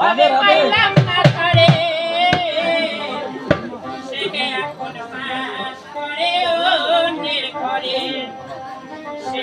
আমি পাইলাম না করে সে